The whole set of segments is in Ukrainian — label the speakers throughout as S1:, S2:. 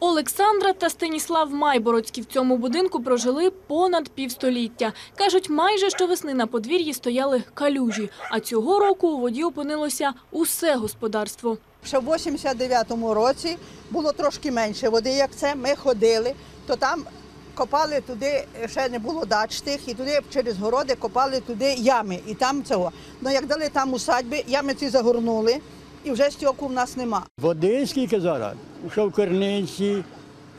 S1: Олександра та Станіслав Майбородські в цьому будинку прожили понад півстоліття. Кажуть, майже щовесни на подвір'ї стояли калюжі, а цього року у воді опинилося усе господарство.
S2: Ще в 89-му році було трошки менше води, як це. Ми ходили, то там копали туди, ще не було дач тих, і туди через городи копали туди ями. І там цього. Ну як дали там усадьби, ями ці загорнули, і вже стьоку в нас нема.
S3: Води скільки зараз? Що в керниці,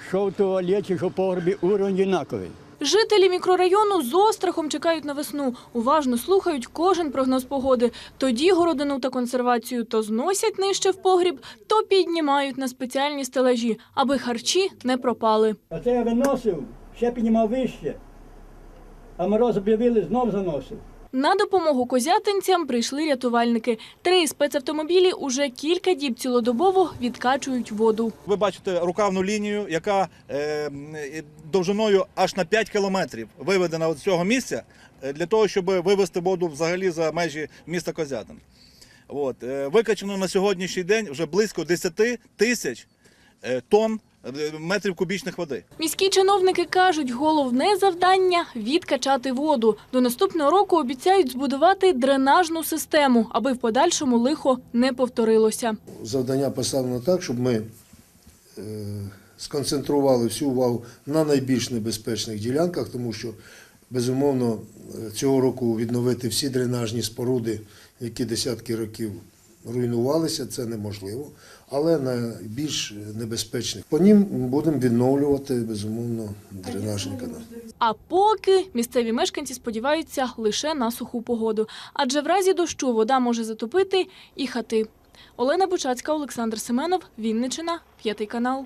S3: що в туалеті, що в погребі, уровень однаковий.
S1: Жителі мікрорайону з острахом чекають на весну. Уважно слухають кожен прогноз погоди. Тоді городину та консервацію то зносять нижче в погріб, то піднімають на спеціальні стелажі, аби харчі не пропали.
S3: А це я виносив, ще піднімав вище. А мороз об'явили, знов заносив.
S1: На допомогу козятинцям прийшли рятувальники. Три спецавтомобілі уже кілька діб цілодобово відкачують воду.
S4: Ви бачите рукавну лінію, яка е, довжиною аж на 5 кілометрів виведена з цього місця е, для того, щоб вивести воду взагалі за межі міста Козятин. От. е, Викачано на сьогоднішній день вже близько 10 тисяч тонн метрів кубічних води.
S1: Міські чиновники кажуть, головне завдання відкачати воду. До наступного року обіцяють збудувати дренажну систему, аби в подальшому лихо не повторилося.
S5: завдання поставлено так, щоб ми е, сконцентрували всю увагу на найбільш небезпечних ділянках, тому що, безумовно, е, цього року відновити всі дренажні споруди, які десятки років руйнувалися, це неможливо, але на більш небезпечних. По ним будемо відновлювати, безумовно, дренажні канали.
S1: А поки місцеві мешканці сподіваються лише на суху погоду. Адже в разі дощу вода може затопити і хати. Олена Бучацька, Олександр Семенов, Вінничина, п'ятий канал.